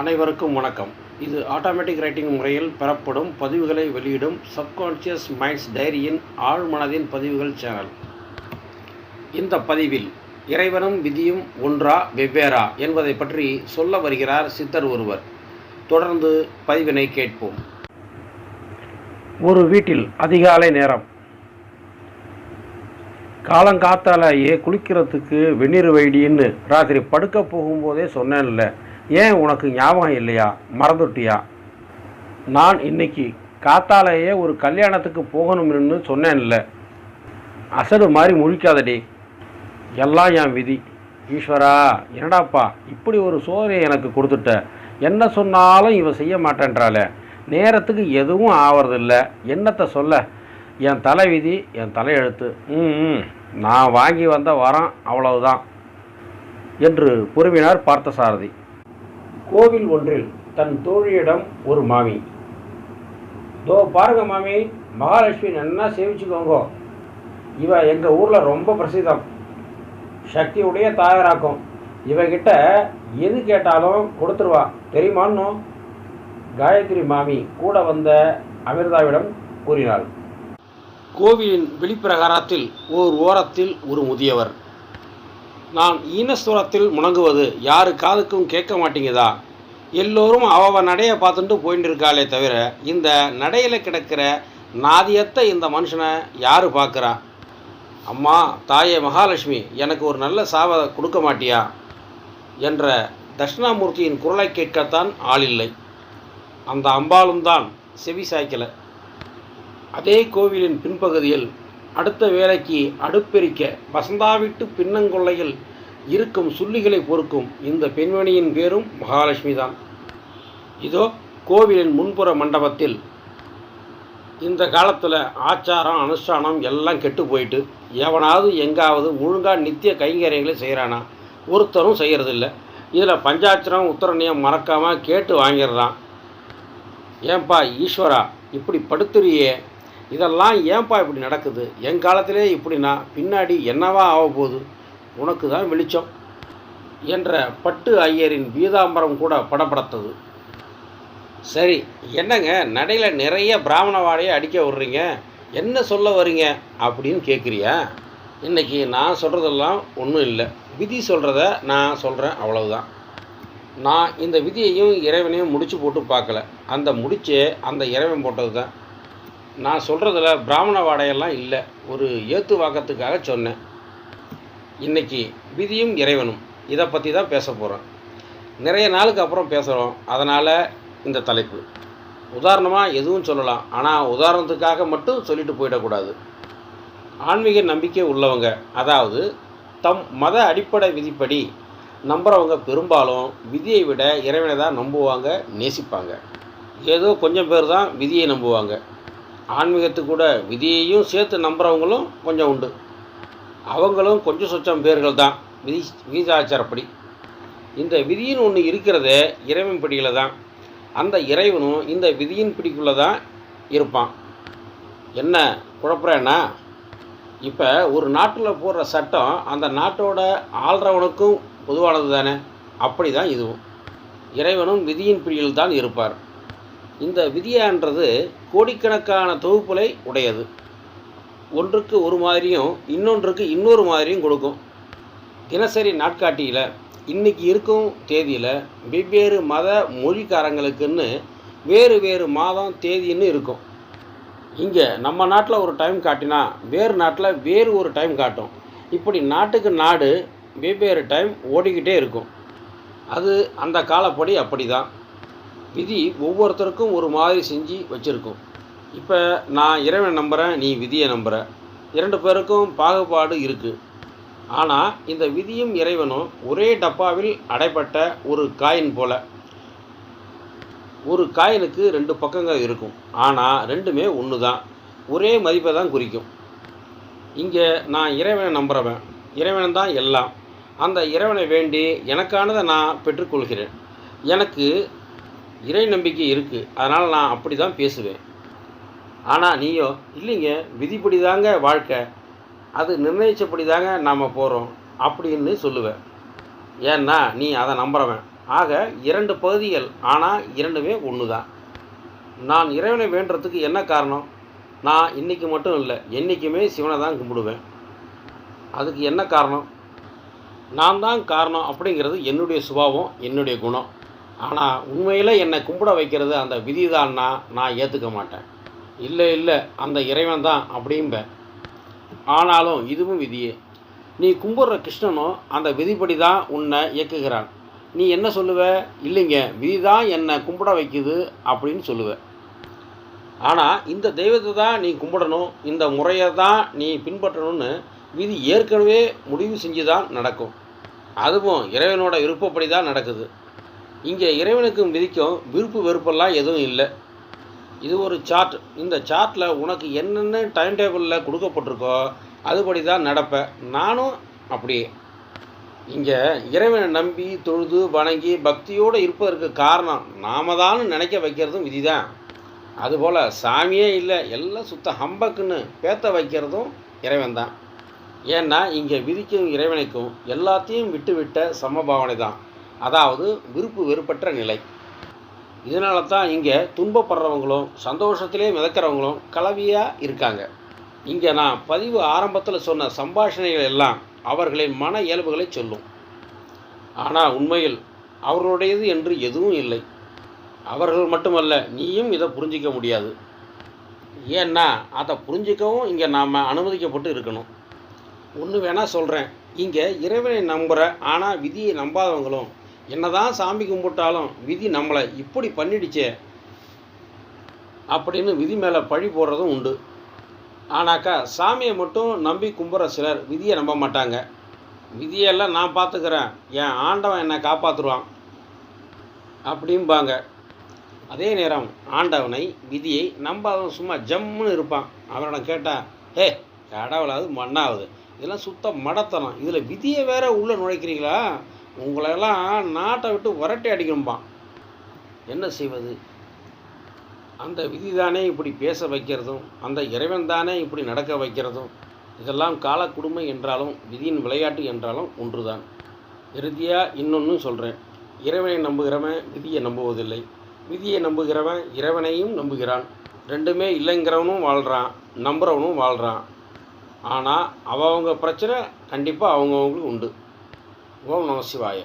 அனைவருக்கும் வணக்கம். இது ஆட்டோமேட்டிக் ரைட்டிங் முறையில் பெறப்படும் பதிவுகளை வெளியிடும் சப்கான்ஷியஸ் மைண்ட்ஸ் டைரியின் ஆழ்மனதின் பதிவுகள் சேனல் இந்த பதிவில் இறைவனும் விதியும் ஒன்றா வெவ்வேறா என்பதை பற்றி சொல்ல வருகிறார் சித்தர் ஒருவர். தொடர்ந்து பதிவினை கேட்போம். ஒரு வீட்டில் அதிகாலை நேரம். காலங்காத்தாலேயே குளிக்கிறதுக்கு வெந்நீர் வைடின்னு ராத்திரி படுக்க போகும்போதே சொன்னேன்ல. ஏன் உனக்கு ஞாபகம் இல்லையா? மறந்துட்டியா? நான் இன்னைக்கு காத்தாலேயே ஒரு கல்யாணத்துக்கு போகணும்னு சொன்னேன்ல. அசடு மாதிரி முழிக்காதடி. எல்லாம் என் விதி. ஈஸ்வரா என்னடாப்பா இப்படி ஒரு சோதனையை எனக்கு கொடுத்துட்ட. என்ன சொன்னாலும் இவன் செய்ய மாட்டேன்றாளே. நேரத்துக்கு எதுவும் ஆவறதில்ல. என்னத்தை சொல்ல? என் தலை விதி என் தலையெழுத்து ம் நான் வாங்கி வந்த வரம் அவ்வளவுதான். என்று கூறுவினார் பார்த்தசாரதி. கோவில் ஒன்றில் தன் தோழியிடம் ஒரு மாமி. தோ பாருங்க மாமி மகாலட்சுமி நல்லா சேவிச்சுக்கோங்க. இவ எங்கள் ஊரில் ரொம்ப பிரசித்தம். சக்தியுடைய தாயாராக்கும். இவகிட்ட எது கேட்டாலும் கொடுத்துருவா. தெரியுமான்னு? காயத்ரி மாமி கூட வந்த அமிர்தாவிடம் கூறினாள். கோவிலின் வெளிப்பிரகாரத்தில் ஓர் ஓரத்தில் ஒரு முதியவர். நான் ஈனஸ்வரத்தில் முணங்குவது யாரு காதுக்கும் கேட்க மாட்டேங்குதா? எல்லோரும் அவ நடையை பார்த்துட்டு போயிட்டு இருக்காளே தவிர இந்த நடையில் கிடக்கிற நாதியத்த இந்த மனுஷனை யார் பார்க்குறா? அம்மா தாயே மகாலட்சுமி எனக்கு ஒரு நல்ல சாவை கொடுக்க மாட்டியா? என்ற தட்சிணாமூர்த்தியின் குரலை கேட்கத்தான் ஆளில்லை. அந்த அம்பாலும் தான் செவி சாய்க்கலை. அதே கோவிலின் பின்பகுதியில் அடுத்த வேலைக்கு அடுப்பெரிக்க வசந்தாவிட்டு பின்னங்கொள்ளையில் இருக்கும் சுள்ளிகளை பொறுக்கும் இந்த பெண்மணியின் பேரும் மகாலட்சுமி தான் இதோ கோவிலின் முன்புற மண்டபத்தில் இந்த காலத்தில் ஆச்சாரம் அனுஷ்டானம் எல்லாம் கெட்டு போயிட்டு எவனாவது எங்காவது ஒழுங்காக நித்திய கைங்கரியங்களை செய்கிறானா ஒருத்தரும் செய்கிறதில்ல இதில் பஞ்சாட்சரம் உத்தரணியம் மறக்காமல் கேட்டு வாங்கிடுறான். ஏன்பா ஈஸ்வரா இப்படி படுத்துறியே? இதெல்லாம் ஏன்பா இப்படி நடக்குது? என் காலத்திலே இப்படின்னா பின்னாடி என்னவா ஆக போகுது? உனக்கு தான் வெளிச்சம் என்ற பட்டு ஐயரின் பீதாம்பரம் கூட படப்படுத்தது. சரி என்னங்க? நடையில் நிறைய பிராமண வாடையை அடிக்க விட்றீங்க. என்ன சொல்ல வரீங்க? அப்படின்னு கேட்குறியா இன்னைக்கு நான் சொல்கிறதெல்லாம் ஒன்றும் இல்லை. விதி சொல்கிறத நான் சொல்கிறேன் அவ்வளவுதான். நான் இந்த விதியையும் இறைவனையும் முடிச்சு போட்டு பார்க்கல. அந்த முடிச்சே அந்த இறைவன் போட்டது தான் நான் சொல்கிறதுல பிராமண வாடையெல்லாம் இல்லை. ஒரு ஏத்துவாக்கத்துக்காக சொன்னேன். இன்னைக்கு விதியும் இறைவனும். இதை பற்றி தான் பேச போகிறோம் நிறைய நாளுக்கு அப்புறம் பேசுகிறோம் அதனால் இந்த தலைப்பு. உதாரணமாக எதுவும் சொல்லலாம். ஆனால் உதாரணத்துக்காக மட்டும் சொல்லிட்டு போயிடக்கூடாது. ஆன்மீக நம்பிக்கை உள்ளவங்க அதாவது தம் மத அடிப்படை விதிப்படி நம்புகிறவங்க பெரும்பாலும் விதியை விட இறைவனை தான் நம்புவாங்க நேசிப்பாங்க. ஏதோ கொஞ்சம் பேர் தான் விதியை நம்புவாங்க. ஆன்மீகத்து கூட விதியையும் சேர்த்து நம்புகிறவங்களும் கொஞ்சம் உண்டு. அவங்களும் கொஞ்சம் சொச்சம் பேர்கள் தான் விதி விகிதாச்சாரப்படி இந்த விதியின் ஒன்று இருக்கிறதே இறைவன் பிடியில் தான். அந்த இறைவனும் இந்த விதியின் பிடிக்குள்ளே தான் இருப்பான். என்ன குழப்பறேன்னா இப்போ ஒரு நாட்டில் போடுற சட்டம் அந்த நாட்டோட ஆள்றவனுக்கும் பொதுவானது தானே. அப்படி தான் இதுவும். இறைவனும் விதியின் பிடியில் தான் இருப்பார். இந்த விதியான்றது கோடிக்கணக்கான தொகுப்புகளை உடையது. ஒன்றுக்கு ஒரு மாதிரியும் இன்னொன்றுக்கு இன்னொரு மாதிரியும் கொடுக்கும். தினசரி நாட்காட்டியில் இன்றைக்கி இருக்கும் தேதியில் வெவ்வேறு மத மொழிக்காரங்களுக்குன்னு வேறு வேறு மாதம் தேதின்னு இருக்கும். இங்கே நம்ம நாட்டில் ஒரு டைம் காட்டினா வேறு நாட்டில் வேறு ஒரு டைம் காட்டும். இப்படி நாட்டுக்கு நாடு வெவ்வேறு டைம் ஓடிக்கிட்டே இருக்கும். அது அந்த காலப்படி அப்படி தான் விதி ஒவ்வொருத்தருக்கும் ஒரு மாதிரி செஞ்சு வச்சுருக்கும். இப்போ நான் இறைவனை நம்புகிறேன் நீ விதியை நம்புகிற இரண்டு பேருக்கும் பாகுபாடு இருக்குது ஆனால் இந்த விதியும் இறைவனும் ஒரே டப்பாவில் அடைப்பட்ட ஒரு காயின் போல். ஒரு காயினுக்கு ரெண்டு பக்கங்கள் இருக்கும். ஆனால் ரெண்டுமே ஒன்று தான் ஒரே மதிப்பை தான் குறிக்கும். இங்கே நான் இறைவனை நம்புகிறவன் இறைவன் தான் எல்லாம். அந்த இறைவனை வேண்டி எனக்கானதை நான் பெற்றுக்கொள்கிறேன். எனக்கு இறை நம்பிக்கை இருக்குது அதனால் நான் அப்படி தான் பேசுவேன். ஆனால் நீயோ இல்லைங்க விதிப்படி தாங்க வாழ்க்கை. அது நிர்ணயிச்சபடி தாங்க நாம் போகிறோம் அப்படின்னு சொல்லுவேன். ஏன்னா நீ அதை நம்புகிறவன் ஆக இரண்டு பகுதிகள் ஆனால் இரண்டுமே ஒன்று தான் நான் இறைவனை வேண்டுறதுக்கு என்ன காரணம்? நான் இன்றைக்கி மட்டும் இல்லை என்றைக்குமே சிவனை தான் கும்பிடுவேன். அதுக்கு என்ன காரணம்? நான் தான் காரணம் அப்படிங்கிறது என்னுடைய சுபாவம் என்னுடைய குணம். ஆனால் உண்மையில் என்னை கும்பிட வைக்கிறது அந்த விதி தான்னா நான் ஏற்றுக்க மாட்டேன். இல்லை இல்லை அந்த இறைவன் தான் அப்படிம்பேன் ஆனாலும் இதுவும் விதியே. நீ கும்பிட்ற கிருஷ்ணனும் அந்த விதிப்படி தான் உன்னை இயக்குகிறான். நீ என்ன சொல்லுவ? இல்லைங்க விதி தான் என்னை கும்பிட வைக்குது அப்படின்னு சொல்லுவ. ஆனால் இந்த தெய்வத்தை தான் நீ கும்பிடணும் இந்த முறையை தான் நீ பின்பற்றணும்னு விதி ஏற்கனவே முடிவு செஞ்சு தான் நடக்கும். அதுவும் இறைவனோட விருப்பப்படி தான் நடக்குது. இங்கே இறைவனுக்கும் விதிக்கும் விருப்பு வெறுப்பெல்லாம் எதுவும் இல்லை. இது ஒரு சார்ட் இந்த சார்ட்டில் உனக்கு என்னென்ன டைம் டேபிளில் கொடுக்கப்பட்டிருக்கோ அதுபடி தான் நடப்பேன் நானும் அப்படியே. இங்கே இறைவனை நம்பி தொழுது வணங்கி பக்தியோடு இருப்பதற்கு காரணம் நாம தான் நினைக்க வைக்கிறதும் விதி தான் அதுபோல் சாமியே இல்லை. எல்லாம் சுத்த ஹம்பக்குன்னு பேத்த வைக்கிறதும் இறைவன் தான் ஏன்னா இங்கே விதிக்கும் இறைவனுக்கும் எல்லாத்தையும் விட்டுவிட்ட சமபாவனை தான் அதாவது விருப்பு வெறுப்பற்ற நிலை. இதனால தான் இங்கே துன்பப்படுறவங்களும் சந்தோஷத்திலே மிதக்கிறவங்களும் கலவியாக இருக்காங்க. இங்கே நான் பதிவு ஆரம்பத்தில் சொன்ன சம்பாஷணைகள் எல்லாம் அவர்களின் மன இயல்புகளை சொல்லும். ஆனால் உண்மையில் அவர்களுடையது என்று எதுவும் இல்லை. அவர்கள் மட்டுமல்ல நீயும் இதை புரிஞ்சிக்க முடியாது. ஏன்னா அதை புரிஞ்சிக்கவும் இங்கே நாம் அனுமதிக்கப்பட்டு இருக்கணும். ஒன்று வேணால் சொல்கிறேன் இங்கே இறைவனை நம்புகிற ஆனால் விதியை நம்பாதவங்களும் என்னதான் சாமி கும்பிட்டாலும் விதி நம்மளை இப்படி பண்ணிடுச்சே அப்படின்னு விதி மேலே பழி போடுறதும் உண்டு. ஆனாக்கா சாமியை மட்டும் நம்பி கும்புற சிலர் விதியை நம்ப மாட்டாங்க. விதியெல்லாம் நான் பார்த்துக்கிறேன் என் ஆண்டவன் என்னை காப்பாற்றுருவான் அப்படிம்பாங்க. அதே நேரம் ஆண்டவனை விதியை நம்பாதவன் சும்மா ஜம்முன்னு இருப்பான். அவனிடம் கேட்டால் ஹே கடவுளாவது மண்ணாவது. இதெல்லாம் சுத்த மடத்தனம். இதில் விதியை வேற உள்ளே நுழைக்கிறீங்களா? உங்களெல்லாம் நாட்டை விட்டு உரட்டை அடிக்கணும்பான் என்ன செய்வது? அந்த விதி தானே இப்படி பேச வைக்கிறதும் அந்த இறைவன் தானே இப்படி நடக்க வைக்கிறதும் இதெல்லாம் கால கொடுமை என்றாலும் விதியின் விளையாட்டு என்றாலும் ஒன்றுதான். இறுதியாக இன்னொன்று சொல்கிறேன் இறைவனை நம்புகிறவன் விதியை நம்புவதில்லை. விதியை நம்புகிறவன் இறைவனையும் நம்புகிறான். ரெண்டுமே இல்லைங்கிறவனும் வாழ்கிறான் நம்புகிறவனும் வாழ்கிறான் ஆனால் அவங்கவுங்க பிரச்சனை கண்டிப்பாக அவங்கவுங்களுக்கு உண்டு. ஓம் நம சிவாய